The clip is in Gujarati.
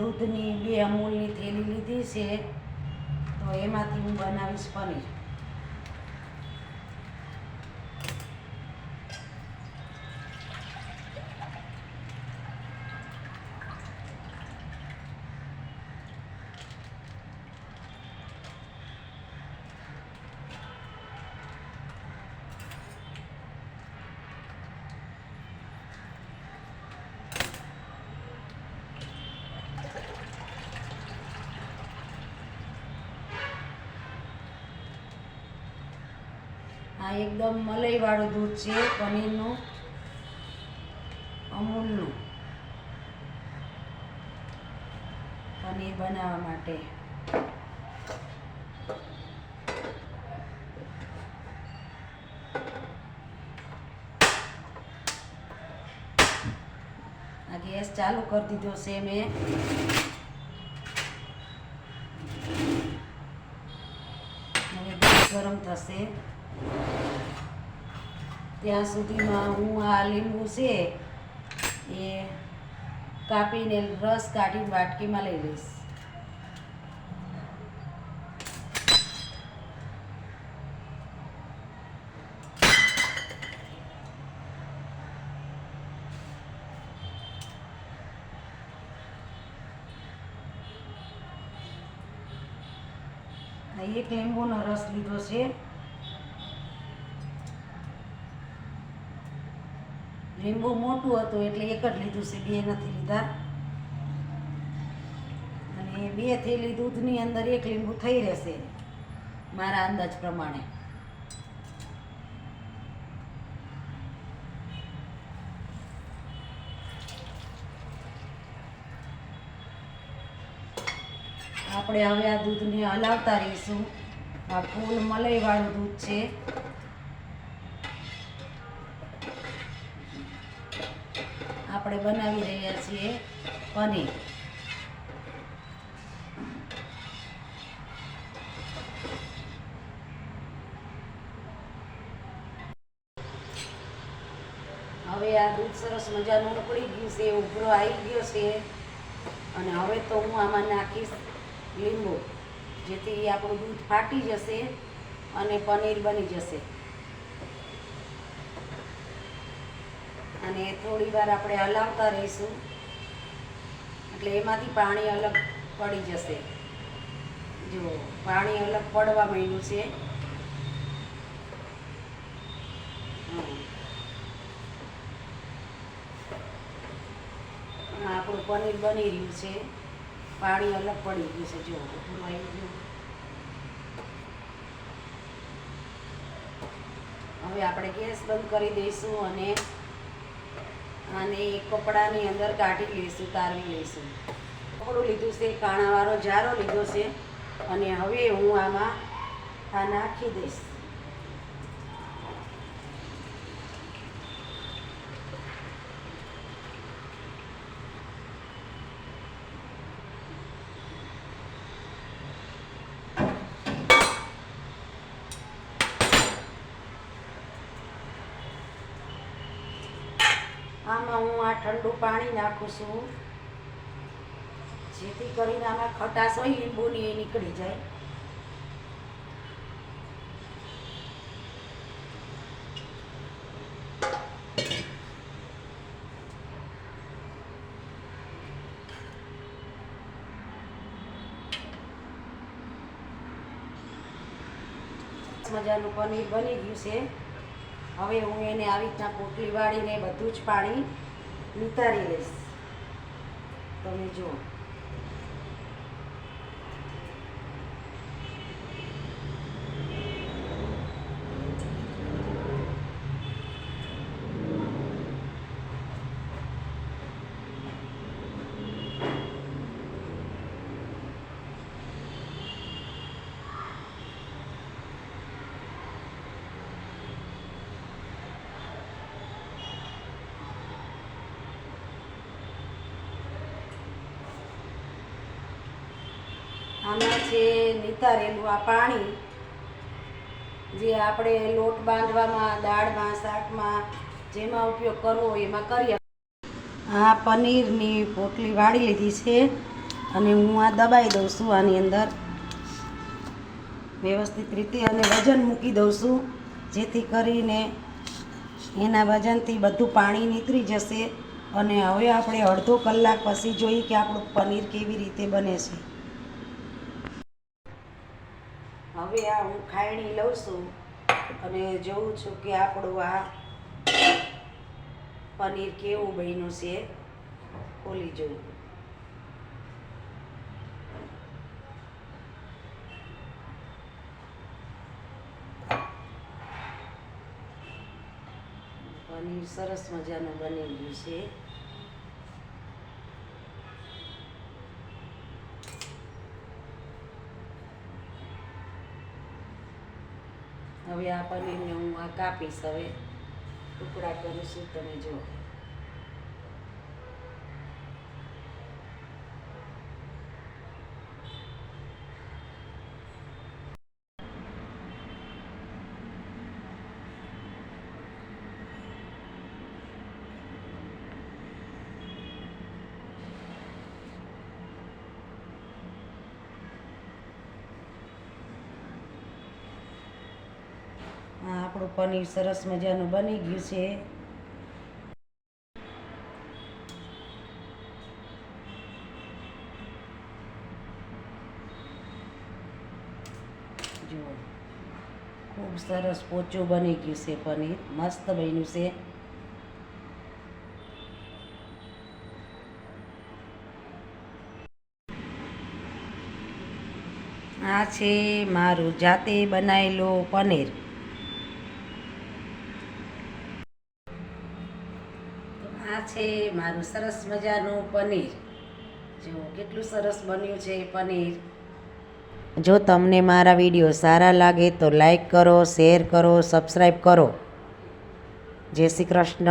દૂધની બે અમૂલની થેલી લીધી છે તો એમાંથી હું બનાવીશ પનીર. આ એકદમ મલાઈવાળું દૂધ છે, પનીરનું, અમૂલનું. પનીર બનાવવા માટે. આ ગેસ ચાલુ કરી દીધો છે મેં. હવે ગરમ થશે. ત્યાં સુધીમાં હું આ લીંબુ છે એ કાપીને રસ કાઢીને વાટકીમાં લઈ લઈશ. એક લીંબુનો રસ લીધો છે. લીંબુ મોટું હતું એટલે એક જ લીધું છે, બે નથી લીધા. અને બે થેલી દૂધની અંદર એક લીંબુ થઈ રહેશે, મારા અંદાજ પ્રમાણે. આપણે હવે આ દૂધને હલાવતા રહીશું. આ ફૂલ મલાઈવાળું દૂધ છે. આપણે બનાવી રહ્યા છીએ પનીર. હવે આ દૂધ સરસ મજાનું ઉકળી ગયું છે ઉભરો આવી ગયો છે. અને હવે તો હું આમાં નાખીશ લીંબુ, જેથી આપણું દૂધ ફાટી જશે અને પનીર બની જશે. અને થોડી વાર આપણે હલાવતા રહીશું. એટલે એમાંથી પાણી અલગ પડી જશે. જો, પાણી અલગ પડવા માંડ્યું છે. આપણું પનીર બની રહ્યું છે. પાણી અલગ પડી ગયું છે. જો હવે આપણે ગેસ બંધ કરી દઈશું અને એક કપડાની અંદર કાઢી લઈશું, તારવી લઈશું. કપડું લીધું છે, કાણાવાળો જારો લીધો છે, અને હવે હું આમાં આ નાખી દઈશ. આમાં હું આ ઠંડુ પાણી નાખું છું. જેથી કરીને આમાં ખટાશ હોય, લીંબુની એ નીકળી જાય. મજાનું પનીર બની ગયું છે. હવે હું એને આવી રીતના પોટલી વાળીને બધું જ પાણી ઉતારી લઈશ. તમે જુઓ. આમાં છે નિતારેલું આ પાણી, જે આપણે લોટ બાંધવામાં, દાળમાં, શાકમાં જેમાં ઉપયોગ કરવો એમાં કરીએ આ પનીરની પોટલી વાળી લીધી છે અને હું આ દબાઈ દઉં છું આની અંદર. વ્યવસ્થિત રીતે અને વજન મૂકી દઉં છું, જેથી કરીને એના વજનથી બધું પાણી નીતરી જશે અને હવે આપણે અડધો કલાક પછી જોઈએ કે આપણું પનીર કેવી રીતે બને છે. હવે આ હું ખાયણી લઉં છું અને જોઉં છું કે આપણું આ પનીર કેવું બન્યું છે. ખોલી જોઉં. પનીર સરસ મજાનું બની ગયું છે. હવે આ પનીરને હું આ કાપીશ. હવે ટુકડા કરીશું તમે જો આ આપણું પનીર સરસ મજાનું બની ગયું છે. જુઓ, ખૂબ સરસ પોચું બની ગયું છે પનીર, મસ્ત બન્યું છે. આ છે મારું જાતે બનાવેલું પનીર તો આ છે, મારું સરસ મજાનું પનીર. જો, કેટલું સરસ બન્યું છે પનીર. જો તમને મારા વીડિયો સારા લાગે તો લાઈક કરો, શેર કરો, સબસ્ક્રાઈબ કરો. જય શ્રી કૃષ્ણ.